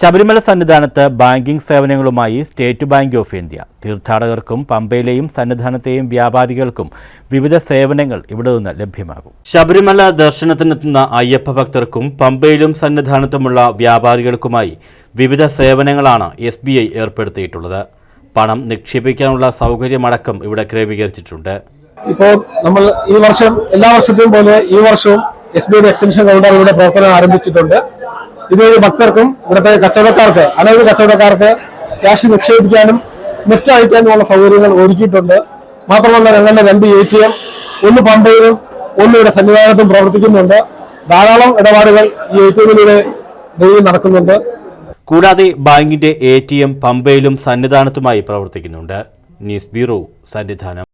ശബരിമല സന്നിധാനത്ത് ബാങ്കിംഗ് സേവനങ്ങളുമായി state bank of India. തീർത്ഥാടകർക്കും പമ്പയിലെയും സന്നിധാനത്തെയും വ്യാപാരികൾക്കും വിവിധ സേവനങ്ങൾ ഇവിടെ നിന്ന് ലഭ്യമാകും. ശബരിമല ദർശനത്തിനെത്തുന്ന അയ്യപ്പ ഭക്തർക്കും പമ്പയിലും സന്നിധാനത്തുമുള്ള വ്യാപാരികൾക്കുമായി വിവിധ സേവനങ്ങളാണ് എസ് ബി ഐ ഏർപ്പെടുത്തിയിട്ടുള്ളത്. പണം നിക്ഷേപിക്കാനുള്ള സൗകര്യമടക്കം ഇവിടെ ക്രമീകരിച്ചിട്ടുണ്ട്. ഇപ്പോൾ നമ്മൾ ഈ വർഷം എല്ലാ വർഷത്തെയും പോലെ ഈ വർഷവും S B I extension counter ഇവിടെ പ്രവർത്തനം ആരംഭിച്ചിട്ടുണ്ട്. ഇതുവഴി ഭക്തർക്കും ഇവിടുത്തെ കച്ചവടക്കാർക്ക് അനവധി കച്ചവടക്കാർക്ക് ക്യാഷ് നിക്ഷേപിക്കാനും നെറ്റ് അയക്കാനുമുള്ള സൗകര്യങ്ങൾ ഒരുക്കിയിട്ടുണ്ട്. മാത്രമല്ല ഞങ്ങളുടെ രണ്ട് എ ടി എം ഒന്ന് പമ്പയിലും ഒന്ന് ഇവിടെ സന്നിധാനത്തും പ്രവർത്തിക്കുന്നുണ്ട്. ധാരാളം ഇടപാടുകൾ ഈ എ ടി എമ്മിലൂടെ ഡെയിലി നടക്കുന്നുണ്ട്. കൂടാതെ ബാങ്കിന്റെ എ ടി എം പമ്പയിലും സന്നിധാനത്തുമായി പ്രവർത്തിക്കുന്നുണ്ട്. News bureau Sannidhanam.